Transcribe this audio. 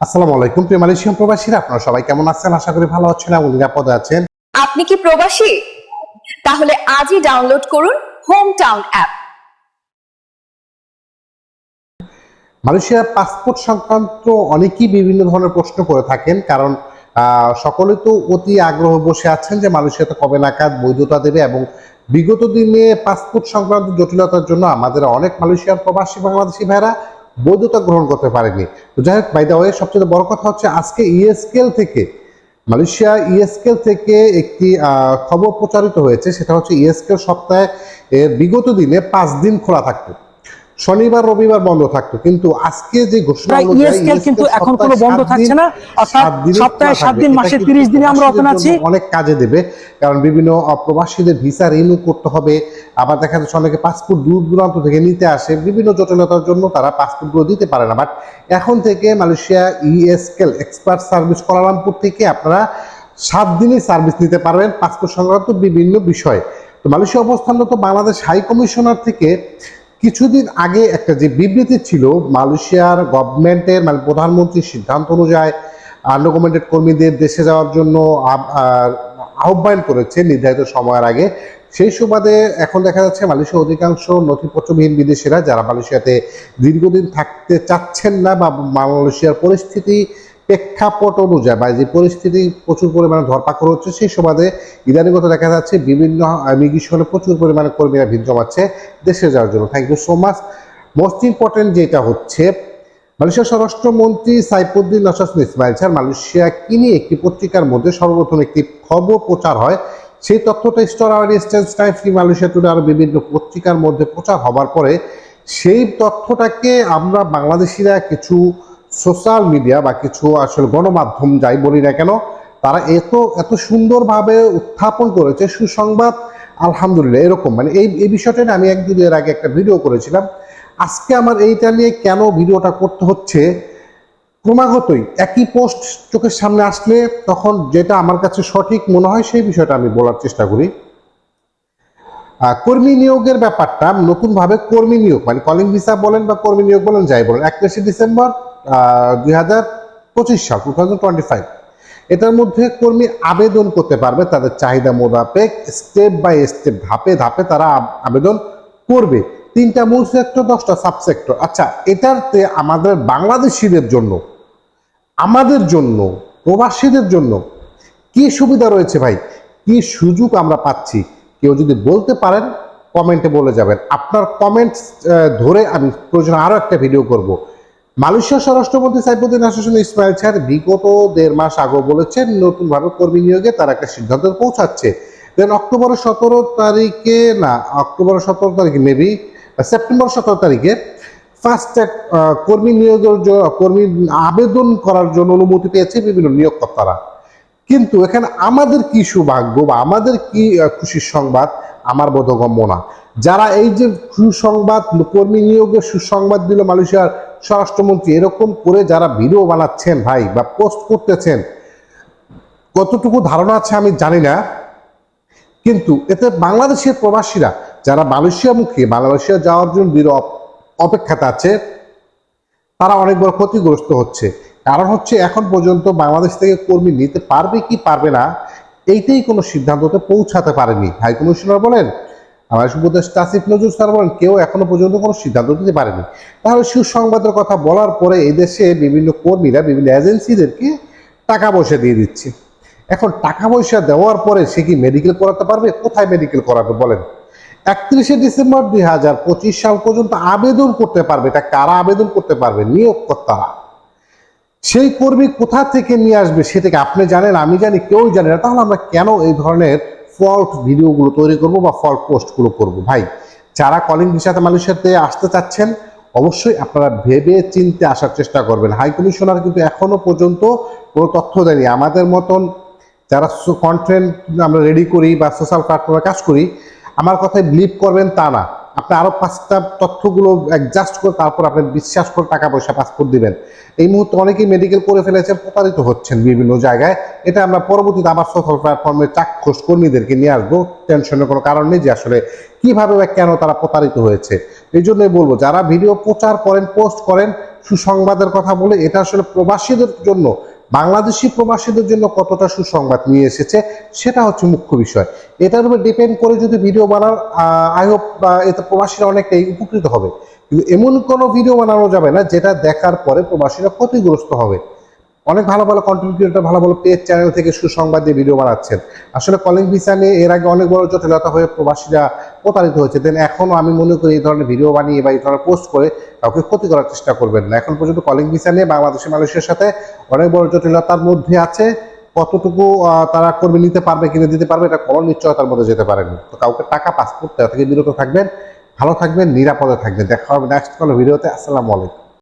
আসসালামু আলাইকুম প্রিয় মালয়েশিয়ান প্রবাসীরা আপনারা সবাই কেমন আছেন? আশা করি ভালো আছেন এবং নিরাপদে আছেন। আপনি কি প্রবাসী? তাহলে আজই ডাউনলোড করুন হোম টাউন অ্যাপ মালয়েশিয়ার পাসপোর্ট সংক্রান্ত অনেকেই বিভিন্ন ধরনের প্রশ্ন করে থাকেন কারণ আহ, সকলে তো অতি আগ্রহ বসে আছেন যে মালয়েশিয়াতে কবে নাগাদ বৈধতা দেবে এবং বিগত দিনে পাসপোর্ট সংক্রান্ত জটিলতার জন্য আমাদের অনেক মালয়েশিয়ার প্রবাসী বাংলাদেশি ভাইরা বৈধতা গ্রহণ করতে পারেনি তো যাই হোক বাইদা ওয়ে সবচেয়ে বড় কথা হচ্ছে আজকে ইএসকেল থেকে মালয়েশিয়া ইএসকেল থেকে একটি খবর প্রচারিত হয়েছে সেটা হচ্ছে ইএসকেল সপ্তাহে বিগত দিনে পাঁচ দিন খোলা থাকতো শনিবার রবিবার বন্ধ থাকতো কিন্তু আজকে যে ঘোষণা অনুযায়ী কিন্তু এখন কোনো বন্ধ থাকছে না, অর্থাৎ সপ্তাহে খোলা সাত থাকবে। দিন, মাসে 30 দিনে আমরা প্রবাসীদের আছি। অনেক কাজে দেবে কারণ বিভিন্ন অপ্রবাসীদের ভিসা রিনিউ করতে হবে আবার দেখা যাচ্ছে অনেকে পাসপোর্ট দূর দূরান্ত থেকে নিতে আসে, বিভিন্ন জটিলতার জন্য তারা পাসপোর্টগুলো দিতে পারে না। বাট এখন থেকে মালয়েশিয়া ইএসকেল এক্সপার্ট সার্ভিস কোয়ালালামপুর থেকে আপনারা সাত দিনই সার্ভিস নিতে পারবেন পাসপোর্ট সংক্রান্ত বিভিন্ন বিষয়। তো মালয়েশিয়া অবস্থানরত বাংলাদেশ হাই কমিশনার থেকে কিছুদিন আগে একটা যে বিবৃতি ছিল, মালয়েশিয়ার গভর্নমেন্টের মানে প্রধানমন্ত্রীর সিদ্ধান্ত অনুযায়ী আন্ডারগভর্নমেন্টেড কর্মীদের দেশে যাওয়ার জন্য আহ্বান করেছে নির্ধারিত সময়ের আগে। সেই সুবাদে এখন দেখা যাচ্ছে মালয়েশিয়া অধিকাংশ নথিপত্রবিহীন বিদেশিরা যারা মালয়েশিয়াতে দীর্ঘদিন থাকতে চাচ্ছেন না বা মালয়েশিয়ার পরিস্থিতি প্রেক্ষাপট অনুযায়ী বা যে পরিস্থিতি প্রচুর পরিমাণে ধরপাকড় হচ্ছে, সেই সুবাদে ইদানিগত দেখা যাচ্ছে বিভিন্ন ইমিগ্রেশনে প্রচুর পরিমাণে কর্মীরা ভিড় জমাচ্ছে দেশে যাওয়ার জন্য। Thank you so much most important যেটা হচ্ছে মালয়েশিয়ার স্বরাষ্ট্রমন্ত্রী Saifuddin Nasution Ismail sir, Malaysia কি নিয়ে একটি পত্রিকার মধ্যে সর্বপ্রথম একটি খবর প্রচার হয়? সেই তথ্যটা store our exchange time free Malaysia today আরও বিভিন্ন পত্রিকার মধ্যে প্রচার হবার পরে সেই তথ্যটাকে আমরা বাংলাদেশিরা কিছু সোশ্যাল মিডিয়া বা কিছু আসলে গণমাধ্যম যাই বলি না কেন, তারা এত এত সুন্দরভাবে উত্থাপন করেছে, সুসংবাদ, আলহামদুলিল্লাহ, এরকম। মানে এই এই বিষয়টা আমি এক দুই এর আগে একটা ভিডিও করেছিলাম। আজকে আমার এইটা নিয়ে কেন ভিডিওটা করতে হচ্ছে? ক্রমাগতই একই পোস্ট চোখের সামনে আসলে তখন যেটা আমার কাছে সঠিক মনে হয় সেই বিষয়টা আমি বলার চেষ্টা করি। কর্মী নিয়োগের ব্যাপারটা নতুনভাবে কর্মী নিয়োগ মানে কলিং ভিসা বলেন বা কর্মী নিয়োগ বলেন, যাই বলেন, একত্রিশে ডিসেম্বর দুই হাজার পঁচিশ সাল টু থাউজেন্ড টোয়েন্টি ফাইভ এটার মধ্যে কর্মী আবেদন করতে পারবে, তাদের চাহিদা মোতাবেক স্টেপ বাই স্টেপ ধাপে ধাপে তারা আবেদন করবে। তিনটা মূল সেক্টর দশটা সাবসেক্টর আচ্ছা এটাতে আমাদের বাংলাদেশিদের জন্য, আমাদের জন্য, প্রবাসীদের জন্য কি সুবিধা রয়েছে ভাই? কি সুযোগ আমরা পাচ্ছি? কেউ যদি বলতে পারেন কমেন্টে বলে যাবেন। আপনার কমেন্ট ধরে আমি প্রয়োজন আরও একটা ভিডিও করব। মালয়েশিয়া স্বরাষ্ট্রমন্ত্রী সাইফুদ্দিন হাসান ইসমাইল স্যার বিগত দেড় মাস আগে বলেছেন, নতুনভাবে কর্মী নিয়োগে তারা একটা সিদ্ধান্ত পৌঁছাচ্ছে। দেন অক্টোবরের সতেরো তারিখে না, অক্টোবরের সতেরো তারিখে মেবি সেপ্টেম্বর সতেরো তারিখে ফার্স্ট কর্মী নিয়োগের কর্মী আবেদন করার জন্য অনুমতি পেয়েছে বিভিন্ন নিয়োগকর্তারা। কিন্তু এখানে আমাদের কি সৌভাগ্য বা আমাদের কি খুশির সংবাদ আমার বোধগম্য না। যারা এই যে সুসংবাদ, কর্মী নিয়োগের সুসংবাদ দিল মালয়েশিয়ার স্বরাষ্ট্রমন্ত্রী, এরকম করে যারা ভিডিও বানাচ্ছেন ভাই বা পোস্ট করতেছেন, কতটুকু ধারণা আছে আমি জানি না। কিন্তু এতে বাংলাদেশের প্রবাসীরা যারা মালয়েশিয়ামুখী, মালয়েশিয়া যাওয়ার জন্য দৃঢ় অপ- অপেক্ষাতে আছে, তারা অনেক বড় ক্ষতিগ্রস্ত হচ্ছে। কারণ হচ্ছে এখন পর্যন্ত বাংলাদেশ থেকে কর্মী নিতে পারবে কি পারবে না, এইটাই কোনো সিদ্ধান্ততে পৌঁছাতে পারেনি। হাই কমিশনার বলেন আমার উপদেষ্টা আসিফ নজরুল স্যার বলেন, কেউ এখনও পর্যন্ত কোনো সিদ্ধান্ত দিতে পারেনি। তাহলে সুসংবাদের কথা বলার পরে এই দেশে বিভিন্ন কর্মীরা, বিভিন্ন এজেন্সিদেরকে টাকা পয়সা দিয়ে দিচ্ছে। এখন টাকা পয়সা দেওয়ার পরে সে কি মেডিকেল করাতে পারবে? কোথায় মেডিকেল করাবে বলেন? একত্রিশে ডিসেম্বর দুই হাজার পঁচিশ সাল পর্যন্ত আবেদন করতে পারবে। এটা কারা আবেদন করতে পারবে? নিয়োগকর্তারা। সেই কর্মী কোথা থেকে নিয়ে আসবে সেটাকে আপনি জানেন, আমি জানি, কেউ জানে না। তাহলে আমরা কেন এই ধরনের ফল্ট ভিডিওগুলো তৈরি করব বা ফল্ট পোস্টগুলো করব? ভাই, যারা কলিং ভিসাতে মালয়েশিয়াতে আসতে চাচ্ছেন, অবশ্যই আপনারা ভেবে চিনতে আসার চেষ্টা করবেন। হাই কমিশনার কিন্তু এখনও পর্যন্ত কোনো তথ্য দেয়নি। আমাদের মতন যারা কন্টেন্ট আমরা রেডি করি বা সোশ্যাল প্ল্যাটফর্মে কাজ করি আমার কথায় বিলিভ করবেন তা না। আপনি আরও পাঁচটা তথ্যগুলো অ্যাডজাস্ট করে তারপর আপনি বিশ্বাস করে টাকা পয়সা পাসপোর্ট দিবেন। এই মুহূর্তে অনেকেই মেডিকেল করে ফেলেছেন, প্রতারিত হচ্ছেন বিভিন্ন জায়গায়। এটা আমরা পরবর্তীতে আবার সোশ্যাল প্ল্যাটফর্মে চাক্ষুষ কর্মীদেরকে নিয়ে আসব। টেনশনের কোনো কারণ নেই যে আসলে কীভাবে বা কেন তারা প্রতারিত হয়েছে। এই জন্যই বলব, যারা ভিডিও প্রচার করেন পোস্ট করেন, সুসংবাদের কথা বলে, এটা আসলে প্রবাসীদের জন্য বাংলাদেশি প্রবাসীদের জন্য কতটা সুসংবাদ নিয়ে এসেছে, সেটা হচ্ছে মুখ্য বিষয়। এটার উপর ডিপেন্ড করে যদি ভিডিও বানার আই হোপ এতে প্রবাসীরা অনেকটাই উপকৃত হবে। কিন্তু এমন কোনো ভিডিও বানানো যাবে না, যেটা দেখার পরে প্রবাসীরা ক্ষতিগ্রস্ত হবে। অনেক ভালো ভালো কন্টেন্ট ভালো ভালো পেজ চ্যানেল থেকে সুসংবাদ দিয়ে ভিডিও বানাচ্ছেন। আসলে কলিং ভিসা নিয়ে এর আগে অনেক বড় জটিলতা হয়ে প্রবাসীরা প্রতারিত হয়েছে। দেন এখনও আমি মনে করি এই ধরনের ভিডিও বানিয়ে বা এই ধরনের পোস্ট করে কাউকে ক্ষতি করার চেষ্টা করবেন না। এখন পর্যন্ত কলিং ভিসা নিয়ে বাংলাদেশের মানুষের সাথে অনেক বড় জটিলতা তার মধ্যে আছে। কতটুকু তারা কর্মী নিতে পারবে, কিনে দিতে পারবে, এটা কোনো নিশ্চয়তার মধ্যে যেতে পারেনি। তো কাউকে টাকা পাসপোর্ট দেওয়া থেকে বিরত থাকবেন, ভালো থাকবেন, নিরাপদে থাকবেন। দেখা হবে নেক্সট কোনো ভিডিওতে আসসালামু আলাইকুম।